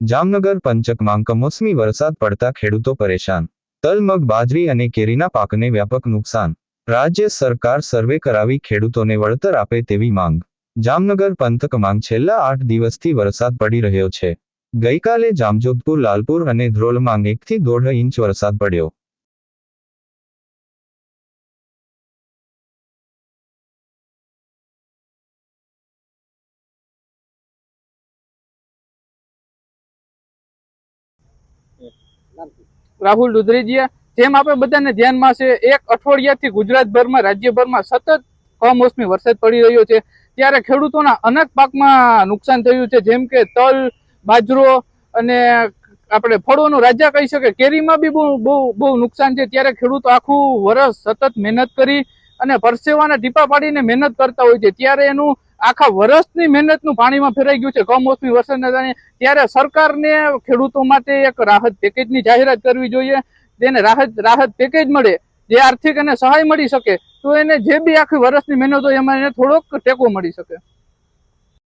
જામનગર પંચકમાં કમોસમી વરસાદ પડતા ખેડૂતો પરેશાન. તલમગ, બાજરી અને કેરીના પાકને વ્યાપક નુકસાન. રાજ્ય સરકાર સર્વે કરાવી ખેડૂતોને વળતર આપે તેવી માંગ. જામનગર પંથકમાં છેલ્લા આઠ દિવસથી વરસાદ પડી રહ્યો છે. ગઈકાલે જામજોધપુર, લાલપુર અને ધ્રોલમાં એકથી દોઢ ઇંચ વરસાદ પડ્યો. રાહુલ દુધરેજીયા જેમ આપણે બધાને ધ્યાનમાં છે, એક અઠવાડિયાથી ગુજરાતભરમાં, રાજ્યભરમાં સતત કમોસમી વરસાદ પડી રહ્યો છે. ત્યારે ખેડૂતોના અનેક પાકમાં નુકસાન થયું છે, જેમ કે તલ, બાજરો અને આપણે ફળોનું રાજા કહી શકે કેરીમાં બી બહુ બહુ બહુ નુકસાન છે. ત્યારે ખેડૂતો આખું વરસ સતત મહેનત કરી અને પરસેવાના ટીપા પાડીને મહેનત કરતા હોય છે. ત્યારે એનું આખા વર્ષની મહેનતનું પાણીમાં ફેરાઈ ગયું છે. કમોસમી વરસાદના કારણે ત્યારે સરકારને ખેડૂતો માટે એક રાહત પેકેજની જાહેરાત કરવી જોઈએ. તેને રાહત રાહત પેકેજ મળે, જે આર્થિક અને સહાય મળી શકે, તો એને જે બી આખી વર્ષની મહેનત હોય એમાં એને થોડોક ટેકો મળી શકે.